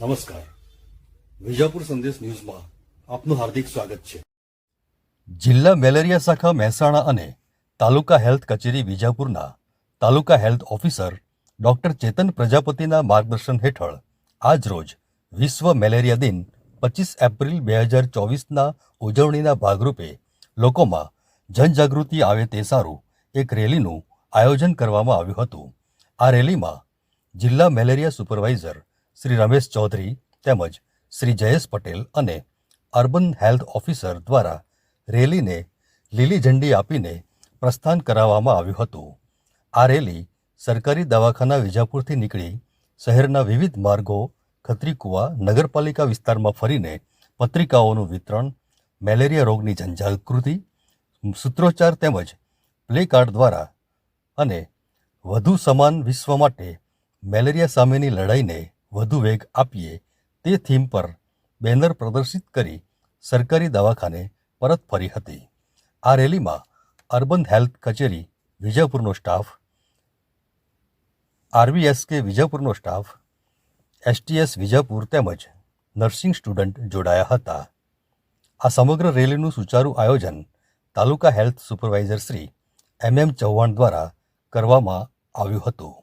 નમસ્કાર. વિજાપુર સંદેશ ન્યૂઝમાં આપનું હાર્દિક સ્વાગત છે. જિલ્લા મેલેરિયા શાખા મહેસાણા અને તાલુકા હેલ્થ કચેરી વિજાપુરના taluka health officer doctor Chetan પ્રજાપતિના માર્ગદર્શન હેઠળ આજરોજ વિશ્વ મેલેરિયા દિન પચીસ એપ્રિલ બે હજાર ચોવીસના ઉજવણીના ભાગરૂપે લોકોમાં જનજાગૃતિ આવે તે સારું એક રેલીનું આયોજન કરવામાં આવ્યું હતું. આ રેલીમાં જિલ્લા મેલેરિયા સુપરવાઇઝર શ્રી રમેશ ચૌધરી તેમજ શ્રી જયેશ પટેલ અને અર્બન હેલ્થ ઓફિસર દ્વારા રેલીને લીલી ઝંડી આપીને પ્રસ્થાન કરાવવામાં આવ્યું હતું. આ રેલી સરકારી દવાખાના વિજાપુરથી નીકળી શહેરના વિવિધ માર્ગો, ખત્રીકુવા નગરપાલિકા વિસ્તારમાં ફરીને પત્રિકાઓનું વિતરણ, મેલેરિયા રોગની જનજાગૃતિ સૂત્રોચ્ચાર તેમજ પ્લે કાર્ડ દ્વારા અને વધુ સમાન વિશ્વ માટે મેલેરિયા સામેની લડાઈને વધુ વેગ આપીએ તે થીમ પર બેનર પ્રદર્શિત કરી સરકારી દવાખાને પરત ફરી હતી. આ રેલીમાં અર્બન હેલ્થ કચેરી વિજાપુરનો સ્ટાફ, આરવીએસકે વિજાપુરનો સ્ટાફ, એસટીએસ વિજાપુર તેમજ નર્સિંગ સ્ટુડન્ટ જોડાયા હતા. આ સમગ્ર રેલીનું સુચારું આયોજન taluka health supervisor Shri M M Chauhan દ્વારા કરવામાં આવ્યું હતું.